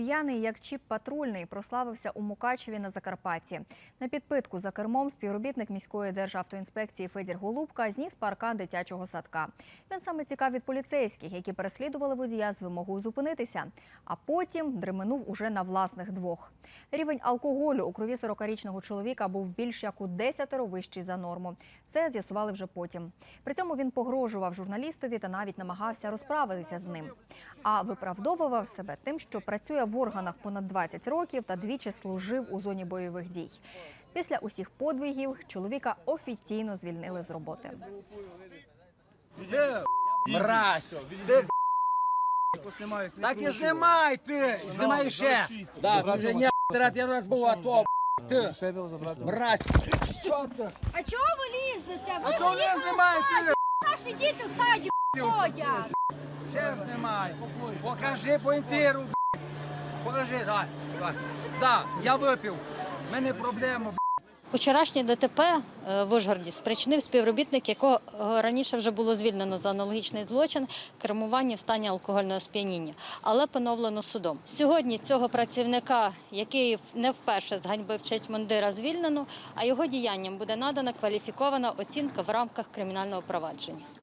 П'яний як чіп патрульний прославився у Мукачеві на Закарпатті. На підпитку за кермом співробітник міської державтоінспекції Федір Голубка зніс паркан дитячого садка. Він саме тікав від поліцейських, які переслідували водія з вимогою зупинитися, а потім дременув уже на власних двох. Рівень алкоголю у крові 40-річного чоловіка був більш як у десятеро вищий за норму. Це з'ясували вже потім. При цьому він погрожував журналістові та навіть намагався розправитися з ним. А виправдовував себе тим, що працює в органах понад 20 років та двічі служив у зоні бойових дій. Після усіх подвигів чоловіка офіційно звільнили з роботи. Ти, мразь, ти, так і знімай ти, знімай ще. Да, вже не трат, я раз був АТО, ти, мразь. А чого ви лізете? А чого не знімай ти? Наші діти в саді ходять. Ще знімай. Покажи поінтиру, покажи, дай, дай. Да, я випив, в мене проблема, Учорашнє ДТП е, в Ужгороді спричинив співробітник, якого е, раніше вже було звільнено за аналогічний злочин кермування в стані алкогольного сп'яніння, але поновлено судом. Сьогодні цього працівника, який не вперше зганьбив честь мундира, звільнено, а його діянням буде надана кваліфікована оцінка в рамках кримінального провадження.